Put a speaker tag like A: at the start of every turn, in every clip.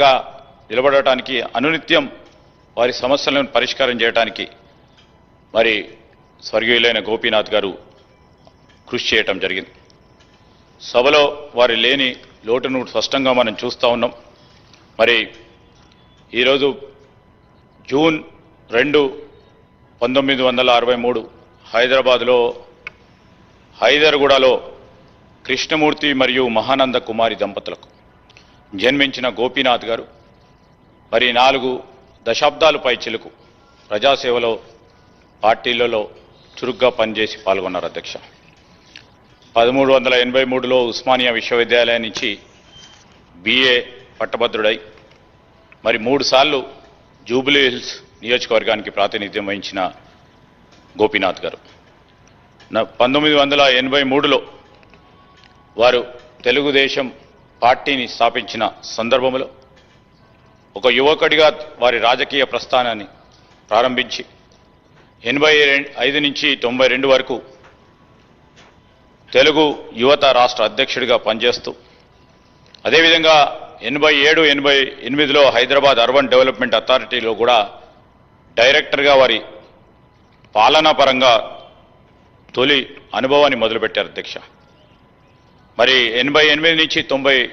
A: గా నిలబడటానికి అనునిత్యం వారి సమస్యలను పరిష్కారం చేయడానికి మరి స్వర్గీయులైన గోపీనాథ్ గారు కృషి చేయటం జరిగింది. సభలో వారి లేని లోటును స్పష్టంగా మనం చూస్తూ ఉన్నాం. మరి ఈరోజు జూన్ రెండు పంతొమ్మిది వందల అరవై మూడు హైదరాబాద్లో హైదర్గూడలో కృష్ణమూర్తి మరియు మహానంద కుమారి దంపతులకు జన్మించిన గోపీనాథ్ గారు మరి నాలుగు దశాబ్దాలు పై చిలుకు ప్రజాసేవలో పార్టీలలో చురుగ్గా పనిచేసి పాల్గొన్నారు అధ్యక్ష. పదమూడు వందల ఎనభై మూడులో ఉస్మానియా విశ్వవిద్యాలయం నుంచి బీఏ పట్టభద్రుడై మరి మూడుసార్లు జూబిలీ హిల్స్ నియోజకవర్గానికి ప్రాతినిధ్యం వహించిన గోపీనాథ్ గారు. పంతొమ్మిది వందల ఎనభై మూడులో వారు తెలుగుదేశం పార్టీని స్థాపించిన సందర్భంలో ఒక యువకుడిగా వారి రాజకీయ ప్రస్థానాన్ని ప్రారంభించి ఎనభై ఐదు నుంచి తొంభై రెండు వరకు తెలుగు యువత రాష్ట్ర అధ్యక్షుడిగా పనిచేస్తూ అదేవిధంగా ఎనభై ఏడు ఎనభై ఎనిమిదిలో హైదరాబాద్ అర్బన్ డెవలప్మెంట్ అథారిటీలో కూడా డైరెక్టర్గా వారి పాలనాపరంగా తొలి అనుభవాన్ని మొదలుపెట్టారు అధ్యక్ష. మరి ఎనభై ఎనిమిది నుంచి తొంభై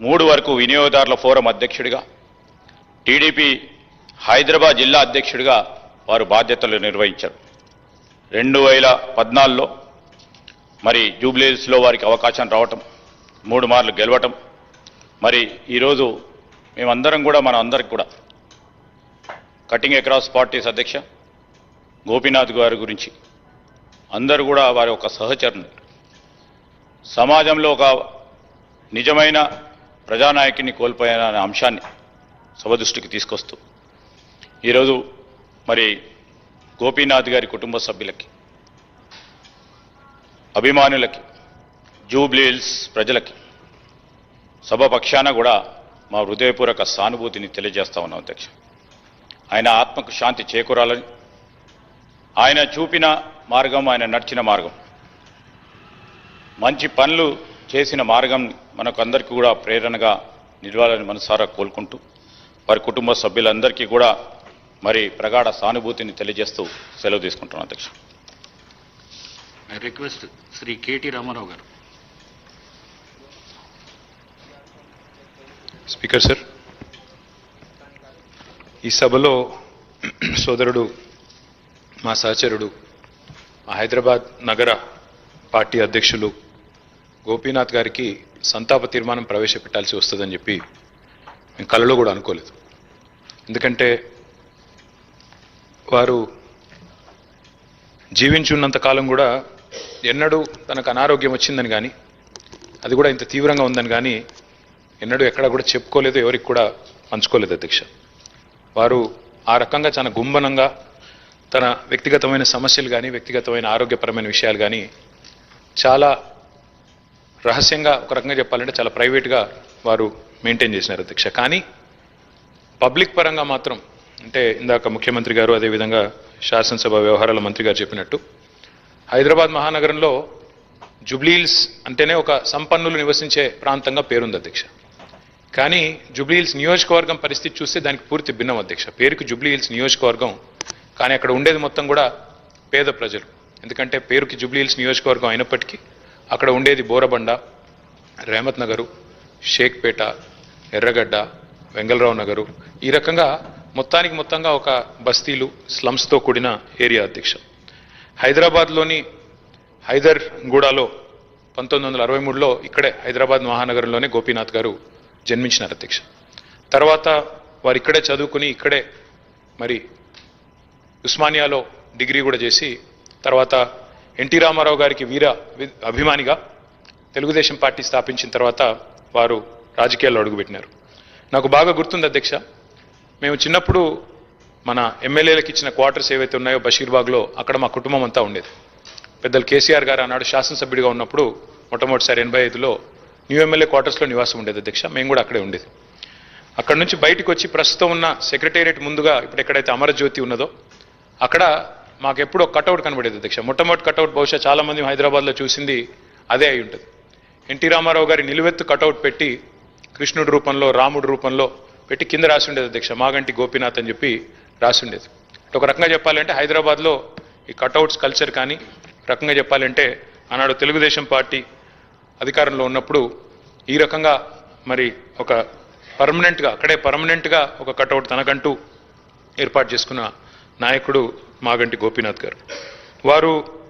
A: మూడు వరకు వినియోగదారుల ఫోరం అధ్యక్షుడిగా టీడీపీ హైదరాబాద్ జిల్లా అధ్యక్షుడిగా వారు బాధ్యతలు నిర్వహించారు. రెండు వేల పద్నాలుగులో మరి జూబ్లీస్లో వారికి అవకాశం రావటం మూడు మార్లు గెలవటం. మరి ఈరోజు మేమందరం కూడా మన అందరికి కూడా కటింగ్ అక్రాస్ పార్టీస్ అధ్యక్ష గోపీనాథ్ గారి గురించి అందరూ కూడా వారి ఒక సహచరుని సమాజంలో ఒక నిజమైన ప్రజానాయకుని కోల్పోయిన అనే అంశాన్ని సభదృష్టికి తీసుకొస్తూ ఈరోజు మరి గోపీనాథ్ గారి కుటుంబ సభ్యులకి అభిమానులకి జూబ్లీహిల్స్ ప్రజలకి సభ పక్షాన కూడా మా హృదయపూర్వక సానుభూతిని తెలియజేస్తా ఉన్నాం అధ్యక్ష. ఆయన ఆత్మకు శాంతి చేకూరాలని ఆయన చూపిన మార్గం ఆయన నడిచిన మార్గం. మంచి పనులు చేసిన మార్గం మనకు అందరికీ కూడా ప్రేరణగా నిలవాలని మనసారా కోలుకుంటూ వారి కుటుంబ సభ్యులందరికీ కూడా మరి ప్రగాఢ సానుభూతిని తెలియజేస్తూ సెలవు తీసుకుంటున్నాను అధ్యక్ష.
B: ఐ రిక్వెస్ట్ శ్రీ కేటీ రామారావు గారు.
C: స్పీకర్ సార్ ఈ సభలో సోదరుడు మా సహచరుడు మా హైదరాబాద్ నగర పార్టీ అధ్యక్షులు గోపీనాథ్ గారికి సంతాప తీర్మానం ప్రవేశపెట్టాల్సి వస్తుందని చెప్పి మేము కలలో కూడా అనుకోలేదు. ఎందుకంటే వారు జీవించున్నంత కాలం కూడా ఎన్నడూ తనకు అనారోగ్యం వచ్చిందని కానీ అది కూడా ఇంత తీవ్రంగా ఉందని కానీ ఎన్నడూ ఎక్కడ కూడా చెప్పుకోలేదు ఎవరికి కూడా పంచుకోలేదు అధ్యక్ష. వారు ఆ రకంగా చాలా గుంబనంగా తన వ్యక్తిగతమైన సమస్యలు కానీ వ్యక్తిగతమైన ఆరోగ్యపరమైన విషయాలు కానీ చాలా రహస్యంగా ఒక రకంగా చెప్పాలంటే చాలా ప్రైవేట్గా వారు మెయింటైన్ చేసినారు అధ్యక్ష. కానీ పబ్లిక్ పరంగా మాత్రం అంటే ఇందాక ముఖ్యమంత్రి గారు అదేవిధంగా శాసనసభ వ్యవహారాల మంత్రి గారు చెప్పినట్టు హైదరాబాద్ మహానగరంలో జుబ్లీహిల్స్ అంటేనే ఒక సంపన్నులు నివసించే ప్రాంతంగా పేరుంది అధ్యక్ష. కానీ జుబ్లీహిల్స్ నియోజకవర్గం పరిస్థితి చూస్తే దానికి పూర్తి భిన్నం అధ్యక్ష. పేరుకి జుబ్లీహిల్స్ నియోజకవర్గం కానీ అక్కడ ఉండేది మొత్తం కూడా పేద ప్రజలు. ఎందుకంటే పేరుకి జుబ్లీహిల్స్ నియోజకవర్గం అయినప్పటికీ అక్కడ ఉండేది బోరబండ రేమత్ నగరు షేక్పేట ఎర్రగడ్డ వెంగళరావు నగరు. ఈ రకంగా మొత్తానికి మొత్తంగా ఒక బస్తీలు స్లమ్స్తో కూడిన ఏరియా అధ్యక్ష. హైదరాబాద్లోని హైదర్ గూడాలో పంతొమ్మిది వందల అరవై మూడులో ఇక్కడే హైదరాబాద్ మహానగరంలోనే గోపీనాథ్ గారు జన్మించినారు అధ్యక్ష. తర్వాత వారు ఇక్కడే చదువుకుని ఇక్కడే మరి ఉస్మానియాలో డిగ్రీ కూడా చేసి తర్వాత ఎన్టీ రామారావు గారికి వీర అభిమానిగా తెలుగుదేశం పార్టీ స్థాపించిన తర్వాత వారు రాజకీయాల్లో అడుగుపెట్టినారు. నాకు బాగా గుర్తుంది అధ్యక్ష మేము చిన్నప్పుడు మన ఎమ్మెల్యేలకు ఇచ్చిన క్వార్టర్స్ ఏవైతే ఉన్నాయో బషీర్బాగ్లో అక్కడ మా కుటుంబం అంతా ఉండేది. పెద్దలు కేసీఆర్ గారు ఆనాడు శాసనసభ్యుడిగా ఉన్నప్పుడు మొట్టమొదటిసారి ఎనభై ఐదులో న్యూ ఎమ్మెల్యే క్వార్టర్స్లో నివాసం ఉండేది అధ్యక్ష మేము కూడా అక్కడే ఉండేది. అక్కడ నుంచి బయటకు వచ్చి ప్రస్తుతం ఉన్న సెక్రటేరియట్ ముందుగా ఇప్పుడు ఎక్కడైతే అమరజ్యోతి ఉన్నదో అక్కడ మాకు ఎప్పుడో కటౌట్ కనబడేది అధ్యక్ష మొట్టమొదటి కటౌట్ బహుశా చాలా మంది హైదరాబాద్లో చూసింది అదే అయి ఉంటుంది. ఎన్టీ రామారావు గారి నిలువెత్తు కటౌట్ పెట్టి కృష్ణుడి రూపంలో రాముడి రూపంలో పెట్టి కింద రాసి ఉండేది అధ్యక్ష మాగంటి గోపీనాథ్ అని చెప్పి రాసి ఉండేది. ఒక రకంగా చెప్పాలంటే హైదరాబాద్లో ఈ కట్అవుట్స్ కల్చర్ కానీ రకంగా చెప్పాలంటే ఆనాడు తెలుగుదేశం పార్టీ అధికారంలో ఉన్నప్పుడు ఈ రకంగా మరి ఒక పర్మనెంట్గా అక్కడే పర్మనెంట్గా ఒక కట్అవుట్ తనకంటూ ఏర్పాటు చేసుకున్న నాయకుడు మాగంటి గోపీనాథ్ గారు. వారు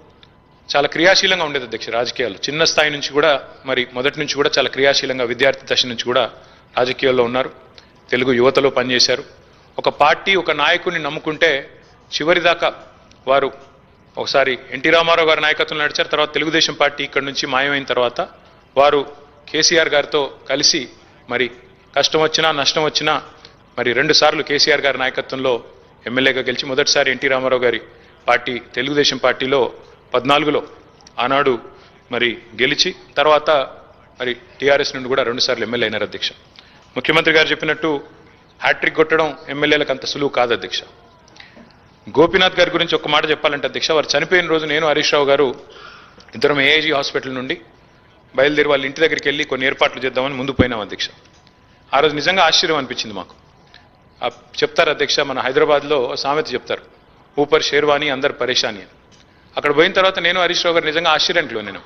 C: చాలా క్రియాశీలంగా ఉండేది అధ్యక్ష రాజకీయాలు చిన్న స్థాయి నుంచి కూడా మరి మొదటి నుంచి కూడా చాలా క్రియాశీలంగా విద్యార్థి దశ నుంచి కూడా రాజకీయాల్లో ఉన్నారు. తెలుగు యువతలో పనిచేశారు. ఒక పార్టీ ఒక నాయకుడిని నమ్ముకుంటే చివరిదాకా వారు ఒకసారి ఎన్టీ రామారావు గారి నాయకత్వంలో నడిచారు. తర్వాత తెలుగుదేశం పార్టీ ఇక్కడ నుంచి మాయమైన తర్వాత వారు కేసీఆర్ గారితో కలిసి మరి కష్టం వచ్చినా నష్టం వచ్చినా మరి రెండు సార్లు కేసీఆర్ గారి నాయకత్వంలో ఎమ్మెల్యేగా గెలిచి మొదటిసారి ఎన్టీ రామారావు గారి పార్టీ తెలుగుదేశం పార్టీలో పద్నాలుగులో ఆనాడు మరి గెలిచి తర్వాత మరి టీఆర్ఎస్ నుండి కూడా రెండుసార్లు ఎమ్మెల్యే అయినారు అధ్యక్ష. ముఖ్యమంత్రి గారు చెప్పినట్టు హ్యాట్రిక్ కొట్టడం ఎమ్మెల్యేలకు అంత సులువు కాదు అధ్యక్ష. గోపీనాథ్ గారి గురించి ఒక మాట చెప్పాలంటే అధ్యక్ష వారు చనిపోయిన రోజు నేను హరీష్ రావు గారు ఇద్దరం ఏఐజీ హాస్పిటల్ నుండి బయలుదేరి వాళ్ళ ఇంటి దగ్గరికి వెళ్ళి కొన్ని ఏర్పాట్లు చేద్దామని ముందు పోయినాం అధ్యక్ష. ఆ రోజు నిజంగా ఆశ్చర్యం అనిపించింది మాకు. చెప్తారు అధ్యక్ష మన హైదరాబాద్లో ఓ సామెత చెప్తారు. ఊపర్ షేర్వాణి అందరు పరేషాని అని. అక్కడ పోయిన తర్వాత నేను హరీష్ రావు గారు నిజంగా ఆశ్చర్యానికి నేను.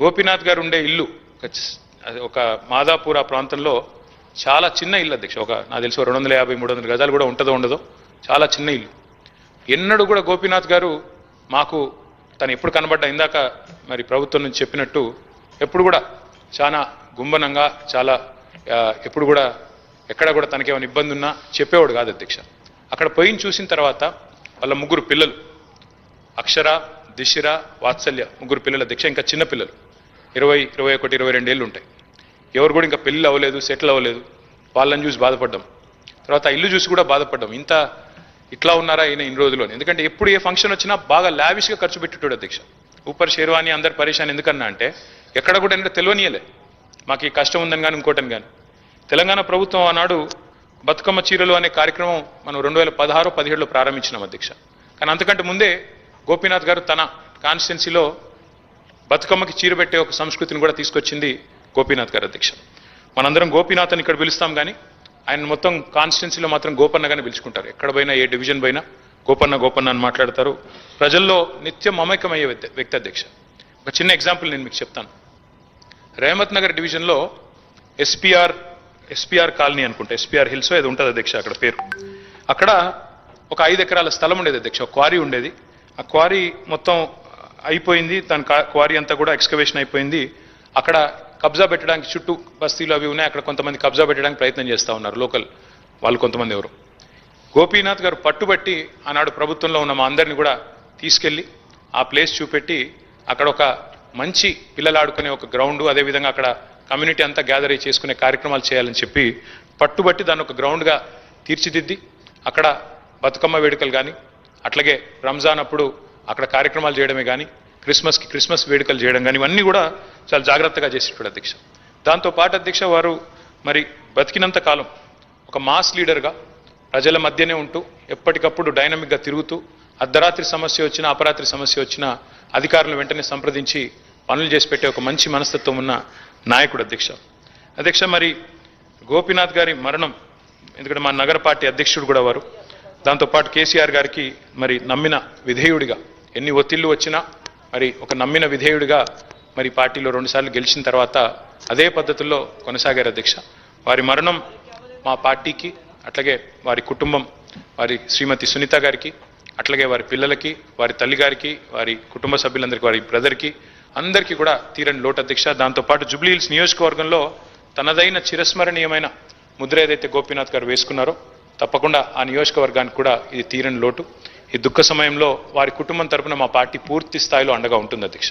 C: గోపీనాథ్ గారు ఉండే ఇల్లు ఒక మాదాపూర్ ఆ ప్రాంతంలో చాలా చిన్న ఇల్లు అధ్యక్ష ఒక నాకు తెలిసి రెండు వందల యాభై మూడు వందల గజాలు కూడా ఉంటుందో ఉండదో చాలా చిన్న ఇల్లు. ఎన్నడూ కూడా గోపీనాథ్ గారు మాకు తను ఎప్పుడు కనబడ్డా ఇందాక మరి ప్రభుత్వం నుంచి చెప్పినట్టు ఎప్పుడు కూడా చాలా గుంబనంగా చాలా ఎప్పుడు కూడా ఎక్కడ కూడా తనకేమైనా ఇబ్బంది ఉన్నా చెప్పేవాడు కాదు అధ్యక్ష. అక్కడ పోయిన చూసిన తర్వాత వాళ్ళ ముగ్గురు పిల్లలు అక్షర దిశిర వాత్సల్య ముగ్గురు పిల్లల దీక్ష ఇంకా చిన్న పిల్లలు. ఇరవై ఇరవై ఒకటి ఇరవై రెండు ఏళ్ళు ఉంటాయి. ఎవరు కూడా ఇంకా పెళ్ళి అవ్వలేదు సెటిల్ అవ్వలేదు. వాళ్ళని చూసి బాధపడ్డాం. తర్వాత ఇల్లు చూసి కూడా బాధపడ్డాం. ఇంత ఇట్లా ఉన్నారా ఈయన ఇన్ని రోజుల్లో ఎందుకంటే ఎప్పుడు ఏ ఫంక్షన్ వచ్చినా బాగా లావిష్గా ఖర్చు పెట్టేటోడు అధ్యక్ష. ఊపర్ షేర్వాణి అందరు పరేషాన్ ఎందుకన్నా అంటే ఎక్కడ కూడా ఏంటంటే తెలియనియలే మాకు ఈ కష్టం ఉందని కానీ ఇంకోటని కానీ తెలంగాణ ప్రభుత్వం ఆనాడు బతుకమ్మ చీరలు అనే కార్యక్రమం మనం రెండు వేల పదహారు పదిహేడులో ప్రారంభించినాం అధ్యక్ష. కానీ అంతకంటే ముందే గోపీనాథ్ గారు తన కాన్స్టిట్యున్సీలో బతుకమ్మకి చీర పెట్టే ఒక సంస్కృతిని కూడా తీసుకొచ్చింది గోపీనాథ్ గారు అధ్యక్ష. మనందరం గోపీనాథ్ అని ఇక్కడ పిలుస్తాం కానీ ఆయన మొత్తం కాన్స్టిట్యున్సీలో మాత్రం గోపన్నగానే పిలుచుకుంటారు. ఎక్కడ పోయినా ఏ డివిజన్ పోయినా గోపన్న గోపన్న అని మాట్లాడతారు. ప్రజల్లో నిత్యం మమైకమయ్యే వ్యక్తి- వ్యక్తి అధ్యక్ష. ఒక చిన్న ఎగ్జాంపుల్ నేను మీకు చెప్తాను. రేమత్ నగర్ డివిజన్లో ఎస్పీఆర్ ఎస్పీఆర్ కాలనీ అనుకుంటా ఎస్పీఆర్ హిల్స్ ఏదో ఉంటుంది అధ్యక్ష అక్కడ పేరు. అక్కడ ఒక ఐదు ఎకరాల స్థలం ఉండేది అధ్యక్ష ఒక క్వారీ ఉండేది. ఆ క్వారీ మొత్తం అయిపోయింది దాని కా- క్వారీ అంతా కూడా ఎక్స్కవేషన్ అయిపోయింది. అక్కడ కబ్జా పెట్టడానికి చుట్టూ బస్తీలు అవి ఉన్నాయి అక్కడ కొంతమంది కబ్జా పెట్టడానికి ప్రయత్నం చేస్తూ ఉన్నారు లోకల్ వాళ్ళు కొంతమంది ఎవరు. గోపీనాథ్ గారు పట్టుబట్టి ఆనాడు ప్రభుత్వంలో ఉన్న మా అందరిని కూడా తీసుకెళ్ళి ఆ ప్లేస్ చూపెట్టి అక్కడ ఒక మంచి పిల్లలు ఆడుకునే ఒక గ్రౌండ్ అదేవిధంగా అక్కడ కమ్యూనిటీ అంతా గ్యాదర్ అయ్యి చేసుకునే కార్యక్రమాలు చేయాలని చెప్పి పట్టుబట్టి దాన్ని ఒక గ్రౌండ్గా తీర్చిదిద్ది. అక్కడ బతుకమ్మ వేడుకలు కానీ అట్లాగే రంజాన్ అప్పుడు అక్కడ కార్యక్రమాలు చేయడమే కానీ క్రిస్మస్కి క్రిస్మస్ వేడుకలు చేయడం కానీ ఇవన్నీ కూడా చాలా జాగ్రత్తగా చేసేటాడు అధ్యక్ష. దాంతో పాటు అధ్యక్ష వారు మరి బతికినంత కాలం ఒక మాస్ లీడర్గా ప్రజల మధ్యనే ఉంటూ ఎప్పటికప్పుడు డైనమిక్గా తిరుగుతూ అర్ధరాత్రి సమస్య వచ్చినా అపరాత్రి సమస్య వచ్చినా అధికారులను వెంటనే సంప్రదించి పనులు చేసి పెట్టే ఒక మంచి మనస్తత్వం ఉన్న నాయకుడు అధ్యక్ష. అధ్యక్ష మరి గోపీనాథ్ గారి మరణం ఎందుకంటే మా నగర పార్టీ అధ్యక్షుడు కూడా వారు. దాంతోపాటు కేసీఆర్ గారికి మరి నమ్మిన విధేయుడిగా ఎన్ని ఒత్తిళ్ళు వచ్చినా మరి ఒక నమ్మిన విధేయుడిగా మరి పార్టీలో రెండుసార్లు గెలిచిన తర్వాత అదే పద్ధతుల్లో కొనసాగారు అధ్యక్ష. వారి మరణం మా పార్టీకి అట్లాగే వారి కుటుంబం వారి శ్రీమతి సునీత గారికి అట్లాగే వారి పిల్లలకి వారి తల్లి గారికి వారి కుటుంబ సభ్యులందరికీ వారి బ్రదర్కి అందరికీ కూడా తీరని లోటు అధ్యక్ష. దాంతోపాటు జూబ్లీ హిల్స్ నియోజకవర్గంలో తనదైన చిరస్మరణీయమైన ముద్ర ఏదైతే గోపీనాథ్ గారు వేసుకున్నారో తప్పకుండా ఆ నియోజకవర్గానికి కూడా ఇది తీరని లోటు. ఈ దుఃఖ సమయంలో వారి కుటుంబం తరపున మా పార్టీ పూర్తి స్థాయిలో అండగా ఉంటుంది అధ్యక్ష.